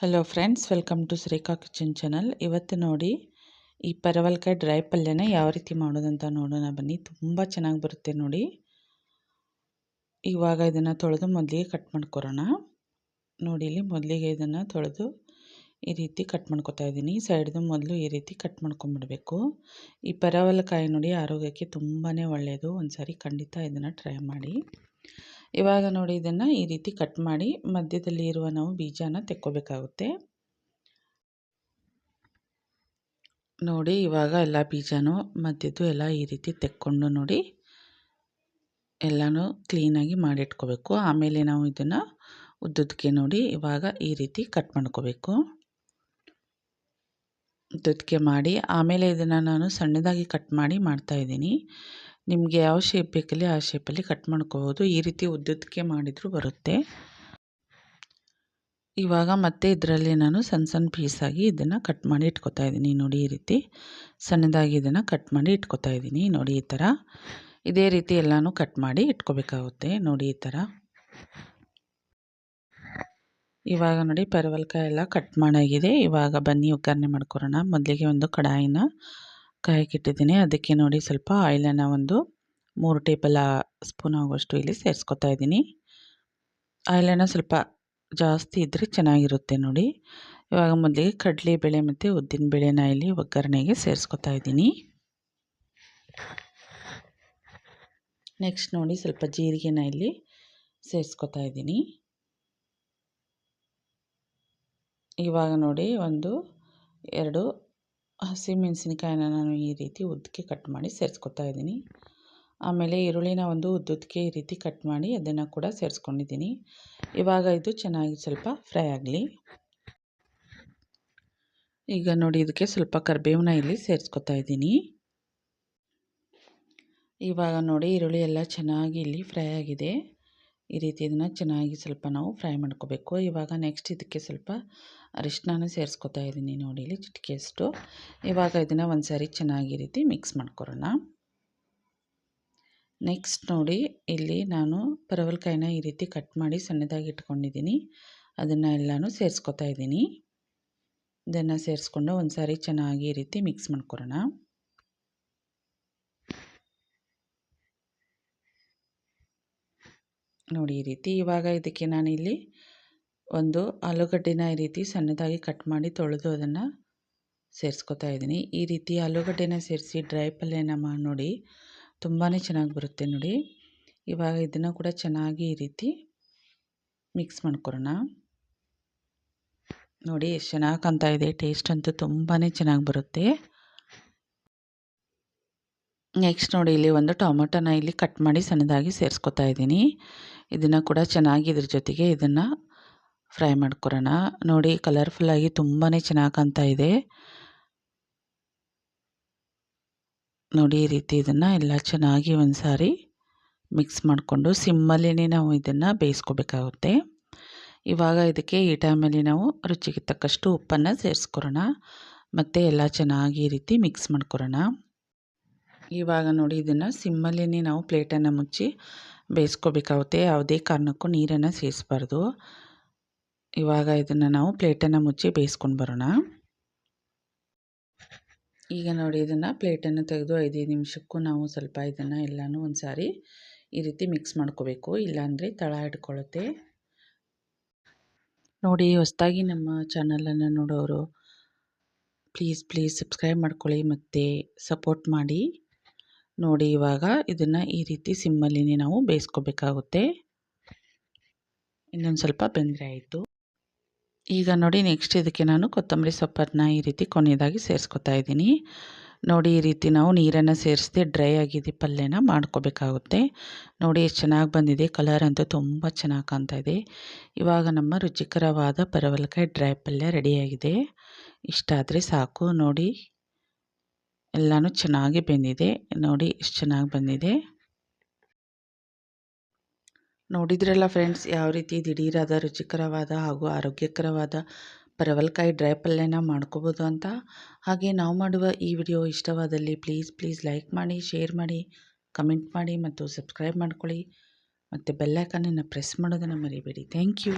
Hello friends welcome to Shrika kitchen channel ಇವತ್ತು ನೋಡಿ ಈ ಪರವಲ್ಕಾಯಿ ಡ್ರೈ ಪಲ್ಯನ ಯಾವ ರೀತಿ ಮಾಡೋದಂತ ನೋಡೋಣ ಬನ್ನಿ. ತುಂಬ ಚೆನ್ನಾಗಿ ಬರುತ್ತೆ ನೋಡಿ. ಇವಾಗ ಇದನ್ನು ತೊಳೆದು ಮೊದಲಿಗೆ ಕಟ್ ಮಾಡ್ಕೊರೋಣ ನೋಡಿ ಇಲ್ಲಿ ಮೊದಲಿಗೆ ಇದನ್ನು ತೊಳೆದು ಈ ರೀತಿ ಕಟ್ ಮಾಡ್ಕೊತಾ ಇದ್ದೀನಿ. ಸೈಡ್ದು ಮೊದಲು ಈ ರೀತಿ ಕಟ್ ಮಾಡ್ಕೊಂಬಿಡಬೇಕು ಈ ಪರವಲಕಾಯಿ ನೋಡಿ ಆರೋಗ್ಯಕ್ಕೆ ತುಂಬಾ ಒಳ್ಳೆಯದು ಒಂದು ಸಾರಿ ಖಂಡಿತ ಇದನ್ನು ಟ್ರೈ ಮಾಡಿ. ಇವಾಗ ನೋಡಿ ಇದನ್ನು ಈ ರೀತಿ ಕಟ್ ಮಾಡಿ ಮಧ್ಯದಲ್ಲಿ ಇರುವ ನಾವು ಬೀಜನ ತೆಕ್ಕೋಬೇಕಾಗುತ್ತೆ. ನೋಡಿ ಇವಾಗ ಎಲ್ಲ ಬೀಜನೂ ಮಧ್ಯದ್ದು ಎಲ್ಲ ಈ ರೀತಿ ತೆಕ್ಕೊಂಡು ನೋಡಿ ಎಲ್ಲನೂ ಕ್ಲೀನಾಗಿ ಮಾಡಿಟ್ಕೋಬೇಕು. ಆಮೇಲೆ ನಾವು ಇದನ್ನು ಉದ್ದಕ್ಕೆ ನೋಡಿ ಇವಾಗ ಈ ರೀತಿ ಕಟ್ ಮಾಡ್ಕೋಬೇಕು. ಉದ್ದಕ್ಕೆ ಮಾಡಿ ಆಮೇಲೆ ಇದನ್ನು ನಾನು ಸಣ್ಣದಾಗಿ ಕಟ್ ಮಾಡಿ ಮಾಡ್ತಾಯಿದ್ದೀನಿ ನಿಮಗೆ ಯಾವ ಶೇಪ್ ಬೇಕಲ್ಲಿ ಆ ಶೇಪಲ್ಲಿ ಕಟ್ ಮಾಡ್ಕೋಬೋದು. ಈ ರೀತಿ ಉದ್ದಕ್ಕೆ ಮಾಡಿದರೂ ಬರುತ್ತೆ. ಇವಾಗ ಮತ್ತೆ ಇದರಲ್ಲಿ ನಾನು ಸಣ್ಣ ಸಣ್ಣ ಪೀಸಾಗಿ ಇದನ್ನು ಕಟ್ ಮಾಡಿ ಇಟ್ಕೊತಾ ಇದ್ದೀನಿ. ನೋಡಿ ಈ ರೀತಿ ಸಣ್ಣದಾಗಿ ಇದನ್ನು ಕಟ್ ಮಾಡಿ ಇಟ್ಕೊತಾ ಇದ್ದೀನಿ. ನೋಡಿ ಈ ಥರ ಇದೇ ರೀತಿ ಎಲ್ಲನೂ ಕಟ್ ಮಾಡಿ ಇಟ್ಕೋಬೇಕಾಗುತ್ತೆ. ನೋಡಿ ಈ ಥರ ಇವಾಗ ನೋಡಿ ಪರವಲ್ಕಾಯಿ ಎಲ್ಲ ಕಟ್ ಮಾಡಾಗಿದೆ. ಇವಾಗ ಬನ್ನಿ ಒಗ್ಗರಣೆ ಮಾಡ್ಕೊಳೋಣ ಮೊದಲಿಗೆ ಒಂದು ಕಡಾಯಿನ ಕಾಯಕ್ಕಿಟ್ಟಿದ್ದೀನಿ ಅದಕ್ಕೆ ನೋಡಿ ಸ್ವಲ್ಪ ಆಯಿಲನ್ನು ಒಂದು ಮೂರು ಟೇಬಲ್ ಸ್ಪೂನ್ ಆಗುವಷ್ಟು ಇಲ್ಲಿ ಸೇರಿಸ್ಕೊತಾ ಇದ್ದೀನಿ. ಆಯಿಲನ್ನು ಸ್ವಲ್ಪ ಜಾಸ್ತಿ ಇದ್ದರೆ ಚೆನ್ನಾಗಿರುತ್ತೆ ನೋಡಿ. ಇವಾಗ ಮೊದಲಿಗೆ ಕಡಲೆಬೇಳೆ ಮತ್ತು ಉದ್ದಿನ ಬೇಳೆನ ಇಲ್ಲಿ ಒಗ್ಗರಣೆಗೆ ಸೇರಿಸ್ಕೊತಾ ಇದ್ದೀನಿ. ನೆಕ್ಸ್ಟ್ ನೋಡಿ ಸ್ವಲ್ಪ ಜೀರಿಗೆನ ಇಲ್ಲಿ ಸೇರಿಸ್ಕೊತಾ ಇದ್ದೀನಿ. ಇವಾಗ ನೋಡಿ ಒಂದು ಎರಡು ಹಸಿಮೆಣಸಿನ್ಕಾಯಿನ ನಾನು ಈ ರೀತಿ ಉದ್ದಕ್ಕೆ ಕಟ್ ಮಾಡಿ ಸೇರಿಸ್ಕೊತಾ ಇದ್ದೀನಿ. ಆಮೇಲೆ ಈರುಳ್ಳಿನ ಒಂದು ಉದ್ದುದ್ದಕ್ಕೆ ಈ ರೀತಿ ಕಟ್ ಮಾಡಿ ಅದನ್ನು ಕೂಡ ಸೇರಿಸ್ಕೊಂಡಿದ್ದೀನಿ. ಇವಾಗ ಇದು ಚೆನ್ನಾಗಿ ಸ್ವಲ್ಪ ಫ್ರೈ ಆಗಲಿ. ಈಗ ನೋಡಿ ಇದಕ್ಕೆ ಸ್ವಲ್ಪ ಕರಿಬೇವನ್ನ ಇಲ್ಲಿ ಸೇರಿಸ್ಕೊತಾ ಇದ್ದೀನಿ. ಇವಾಗ ನೋಡಿ ಈರುಳ್ಳಿ ಎಲ್ಲ ಚೆನ್ನಾಗಿ ಇಲ್ಲಿ ಫ್ರೈ ಆಗಿದೆ. ಈ ರೀತಿ ಇದನ್ನು ಚೆನ್ನಾಗಿ ಸ್ವಲ್ಪ ನಾವು ಫ್ರೈ ಮಾಡ್ಕೋಬೇಕು. ಇವಾಗ ನೆಕ್ಸ್ಟ್ ಇದಕ್ಕೆ ಸ್ವಲ್ಪ ಅರಿಶಿನ ಸೇರಿಸ್ಕೊತಾ ಇದ್ದೀನಿ ನೋಡಿ ಇಲ್ಲಿ ಚಿಟಿಕೆಯಷ್ಟು ಇವಾಗ ಇದನ್ನು ಒಂದು ಸಾರಿ ಚೆನ್ನಾಗಿ ರೀತಿ ಮಿಕ್ಸ್ ಮಾಡ್ಕೊರೋಣ ನೆಕ್ಸ್ಟ್ ನೋಡಿ ಇಲ್ಲಿ ನಾನು ಪರವಲ್ಕಾಯಿನ ಈ ರೀತಿ ಕಟ್ ಮಾಡಿ ಸಣ್ಣದಾಗಿ ಇಟ್ಕೊಂಡಿದ್ದೀನಿ. ಅದನ್ನು ಎಲ್ಲನೂ ಸೇರಿಸ್ಕೊತಾ ಇದ್ದೀನಿ. ಇದನ್ನು ಸೇರಿಸ್ಕೊಂಡು ಒಂದು ಸಾರಿ ಚೆನ್ನಾಗಿ ಈ ರೀತಿ ಮಿಕ್ಸ್ ಮಾಡ್ಕೊರೋಣ ನೋಡಿ ಈ ರೀತಿ. ಇವಾಗ ಇದಕ್ಕೆ ನಾನಿಲ್ಲಿ ಒಂದು ಆಲೂಗಡ್ಡೆನ ಈ ರೀತಿ ಸಣ್ಣದಾಗಿ ಕಟ್ ಮಾಡಿ ತೊಳೆದು ಅದನ್ನು ಸೇರಿಸ್ಕೊತಾ ಇದ್ದೀನಿ. ಈ ರೀತಿ ಆಲೂಗಡ್ಡೆನ ಸೇರಿಸಿ ಡ್ರೈ ಪಲ್ಯನ ಮಾಡಿ ನೋಡಿ ತುಂಬಾ ಚೆನ್ನಾಗಿ ಬರುತ್ತೆ ನೋಡಿ. ಇವಾಗ ಇದನ್ನು ಕೂಡ ಚೆನ್ನಾಗಿ ಈ ರೀತಿ ಮಿಕ್ಸ್ ಮಾಡ್ಕೊಳೋಣ ನೋಡಿ ಎಷ್ಟು ಚೆನ್ನಾಗಿ ಕಾಣ್ತಾ ಇದೆ, ಟೇಸ್ಟ್ ಅಂತೂ ತುಂಬಾ ಚೆನ್ನಾಗಿ ಬರುತ್ತೆ. ನೆಕ್ಸ್ಟ್ ನೋಡಿ ಇಲ್ಲಿ ಒಂದು ಟೊಮೊಟೊನ ಇಲ್ಲಿ ಕಟ್ ಮಾಡಿ ಸಣ್ಣದಾಗಿ ಸೇರಿಸ್ಕೊತಾ ಇದ್ದೀನಿ. ಇದನ್ನು ಕೂಡ ಚೆನ್ನಾಗಿ ಇದ್ರ ಜೊತೆಗೆ ಇದನ್ನು ಫ್ರೈ ಮಾಡ್ಕೊಳೋಣ ನೋಡಿ ಕಲರ್ಫುಲ್ಲಾಗಿ ತುಂಬಾ ಚೆನ್ನಾಗಿ ಕಾಣ್ತಾ ಇದೆ. ನೋಡಿ ಈ ರೀತಿ ಇದನ್ನು ಎಲ್ಲ ಚೆನ್ನಾಗಿ ಒಂದು ಸಾರಿ ಮಿಕ್ಸ್ ಮಾಡಿಕೊಂಡು ಸಿಮ್ಮಲ್ಲಿನೇ ನಾವು ಇದನ್ನು ಬೇಯಿಸ್ಕೋಬೇಕಾಗುತ್ತೆ. ಇವಾಗ ಇದಕ್ಕೆ ಈ ಟೈಮಲ್ಲಿ ನಾವು ರುಚಿಗೆ ತಕ್ಕಷ್ಟು ಉಪ್ಪನ್ನು ಸೇರಿಸ್ಕೊಳೋಣ ಮತ್ತು ಎಲ್ಲ ಚೆನ್ನಾಗಿ ಈ ರೀತಿ ಮಿಕ್ಸ್ ಮಾಡ್ಕೊಳೋಣ ಇವಾಗ ನೋಡಿ ಇದನ್ನು ಸಿಮ್ಮಲ್ಲಿನೇ ನಾವು ಪ್ಲೇಟನ್ನು ಮುಚ್ಚಿ ಬೇಯಿಸ್ಕೋಬೇಕಾಗುತ್ತೆ. ಯಾವುದೇ ಕಾರಣಕ್ಕೂ ನೀರನ್ನು ಸೇರಿಸ್ಬಾರ್ದು ಇವಾಗ ಇದನ್ನು ನಾವು ಪ್ಲೇಟನ್ನು ಮುಚ್ಚಿ ಬೇಯಿಸ್ಕೊಂಡು ಬರೋಣ. ಈಗ ನೋಡಿ, ಇದನ್ನು ಪ್ಲೇಟನ್ನು ತೆಗೆದು ಐದೈದು ನಿಮಿಷಕ್ಕೂ ನಾವು ಸ್ವಲ್ಪ ಇದನ್ನು ಎಲ್ಲನೂ ಒಂದು ಸಾರಿ ಈ ರೀತಿ ಮಿಕ್ಸ್ ಮಾಡ್ಕೋಬೇಕು. ಇಲ್ಲಾಂದರೆ ತಳ ಹಿಡ್ಕೊಳ್ಳುತ್ತೆ ನೋಡಿ, ಹೊಸದಾಗಿ ನಮ್ಮ ಚಾನಲನ್ನು ನೋಡೋರು, ಪ್ಲೀಸ್ ಪ್ಲೀಸ್ ಸಬ್ಸ್ಕ್ರೈಬ್ ಮಾಡ್ಕೊಳ್ಳಿ ಮತ್ತು ಸಪೋರ್ಟ್ ಮಾಡಿ. ನೋಡಿ ಇವಾಗ ಇದನ್ನು ಈ ರೀತಿ ಸಿಮ್ಮಲ್ಲಿ ನಾವು ಬೇಯಿಸ್ಕೋಬೇಕಾಗುತ್ತೆ. ಇನ್ನೊಂದು ಸ್ವಲ್ಪ ಬೆಂದರೆ ಆಯಿತು. ಈಗ ನೋಡಿ ನೆಕ್ಸ್ಟ್ ಇದಕ್ಕೆ ನಾನು ಕೊತ್ತಂಬರಿ ಸೊಪ್ಪನ್ನು ಈ ರೀತಿ ಕೊನೆಯದಾಗಿ ಸೇರಿಸ್ಕೊತಾ ಇದ್ದೀನಿ. ನೋಡಿ ಈ ರೀತಿ ನಾವು ನೀರನ್ನು ಸೇರಿಸದೆ ಡ್ರೈ ಆಗಿದೆ, ಪಲ್ಯನ ಮಾಡ್ಕೋಬೇಕಾಗುತ್ತೆ. ನೋಡಿ ಎಷ್ಟು ಚೆನ್ನಾಗಿ ಬಂದಿದೆ ಕಲರ್ ಅಂತೂ ತುಂಬ ಚೆನ್ನಾಗಿ ಕಾಣ್ತಾ ಇದೆ. ಇವಾಗ ನಮ್ಮ ರುಚಿಕರವಾದ ಪರವಲಕಾಯಿ ಡ್ರೈ ಪಲ್ಯ ರೆಡಿಯಾಗಿದೆ ಇಷ್ಟ ಆದರೆ ಸಾಕು ನೋಡಿ. ಎಲ್ಲನೂ ಚೆನ್ನಾಗಿ ಬೆಂದಿದೆ. ನೋಡಿ ಎಷ್ಟು ಚೆನ್ನಾಗಿ ಬಂದಿದೆ. ನೋಡಿದ್ರಲ್ಲ ಫ್ರೆಂಡ್ಸ್, ಯಾವ ರೀತಿ ದಿಢೀರಾದ, ರುಚಿಕರವಾದ ಹಾಗೂ ಆರೋಗ್ಯಕರವಾದ ಪರವಲ್ಕಾಯಿ ಡ್ರೈ ಪಲ್ಯನ ಮಾಡ್ಕೋಬೋದು ಅಂತ. ಹಾಗೆ ನಾವು ಮಾಡುವ ಈ ವಿಡಿಯೋ ಇಷ್ಟವಾದಲ್ಲಿ ಪ್ಲೀಸ್ ಪ್ಲೀಸ್ ಲೈಕ್ ಮಾಡಿ, ಶೇರ್ ಮಾಡಿ, ಕಮೆಂಟ್ ಮಾಡಿ ಮತ್ತು ಸಬ್ಸ್ಕ್ರೈಬ್ ಮಾಡ್ಕೊಳ್ಳಿ. ಮತ್ತು ಬೆಲ್ಲೈಕನನ್ನು ಪ್ರೆಸ್ ಮಾಡೋದನ್ನು ಮರಿಬೇಡಿ. Thank you.